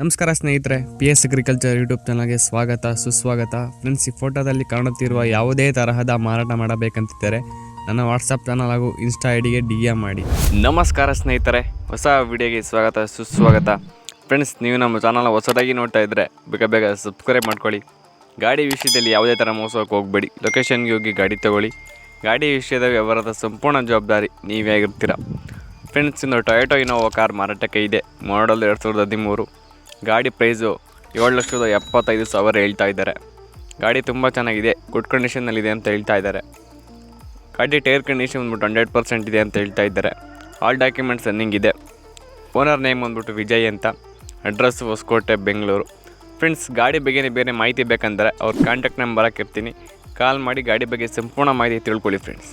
ನಮಸ್ಕಾರ ಸ್ನೇಹಿತರೆ P S agriculture YouTube ಚಾನಲ್ಗೆ ಸ್ವಾಗತ, ಸುಸ್ವಾಗತ. ಫ್ರೆಂಡ್ಸ್ ಈ ಫೋಟೋದಲ್ಲಿ ಕಾಣುತ್ತಿರುವ ಯಾವುದೇ ತರಹದ ಮಾರಾಟ ಮಾಡಬೇಕಂತಿದ್ದರೆ ನನ್ನ ವಾಟ್ಸಪ್ ಚಾನಲ್ ಹಾಗೂ ಇನ್ಸ್ಟಾ ಐ ಡಿಗೆ ಡಿ ಎಂ ಮಾಡಿ. ನಮಸ್ಕಾರ ಸ್ನೇಹಿತರೆ, ಹೊಸ ವಿಡಿಯೋಗೆ ಸ್ವಾಗತ, ಸುಸ್ವಾಗತ. ಫ್ರೆಂಡ್ಸ್ ನೀವು ನಮ್ಮ ಚಾನಲ್ ಹೊಸದಾಗಿ ನೋಡ್ತಾ ಇದ್ದರೆ ಬೇಗ ಬೇಗ ಸಬ್ಸ್ಕ್ರೈಬ್ ಮಾಡ್ಕೊಳ್ಳಿ. ಗಾಡಿ ವಿಷಯದಲ್ಲಿ ಯಾವುದೇ ಥರ ಮೋಸಕ್ಕೆ ಹೋಗಬೇಡಿ. ಲೊಕೇಶನ್ಗೆ ಹೋಗಿ ಗಾಡಿ ತಗೊಳ್ಳಿ. ಗಾಡಿ ವಿಷಯದ ವ್ಯವಹಾರದ ಸಂಪೂರ್ಣ ಜವಾಬ್ದಾರಿ ನೀವೇ ಆಗಿರ್ತೀರ? ಫ್ರೆಂಡ್ಸ್ ಇನ್ನು ಟೊಯೋಟೊ ಇನೋವಾ ಕಾರ್ ಮಾರಾಟಕ್ಕೆ ಇದೆ. ಮಾಡಲ್ ಎರಡು ಸಾವಿರದ ಹದಿಮೂರು. ಗಾಡಿ ಪ್ರೈಸು ಏಳು ಲಕ್ಷದ ಎಪ್ಪತ್ತೈದು ಸಾವಿರ ಹೇಳ್ತಾ ಇದ್ದಾರೆ. ಗಾಡಿ ತುಂಬ ಚೆನ್ನಾಗಿದೆ ಗುಡ್ ಕಂಡೀಷನ್ನಲ್ಲಿದೆ ಅಂತ ಹೇಳ್ತಾ ಇದ್ದಾರೆ. ಗಾಡಿ ಟೈರ್ ಕಂಡೀಷನ್ ಬಂದ್ಬಿಟ್ಟು ಹಂಡ್ರೆಡ್ ಪರ್ಸೆಂಟ್ ಇದೆ ಅಂತ ಹೇಳ್ತಾ ಇದ್ದಾರೆ. ಆಲ್ ಡಾಕ್ಯುಮೆಂಟ್ಸ್ ರನ್ನಿಂಗ್ ಇದೆ. ಓನರ್ ನೇಮ್ ಬಂದ್ಬಿಟ್ಟು ವಿಜಯ್ ಅಂತ ಅಡ್ರೆಸ್ ಹೊಸಕೋಟೆ, ಬೆಂಗಳೂರು. ಫ್ರೆಂಡ್ಸ್ ಗಾಡಿ ಬಗ್ಗೆ ಬೇರೆ ಮಾಹಿತಿ ಬೇಕಂದರೆ ಅವ್ರ ಕಾಂಟ್ಯಾಕ್ಟ್ ನಂಬರ್ ಹಾಕಿರ್ತೀನಿ. ಕಾಲ್ ಮಾಡಿ ಗಾಡಿ ಬಗ್ಗೆ ಸಂಪೂರ್ಣ ಮಾಹಿತಿ ತಿಳ್ಕೊಳ್ಳಿ ಫ್ರೆಂಡ್ಸ್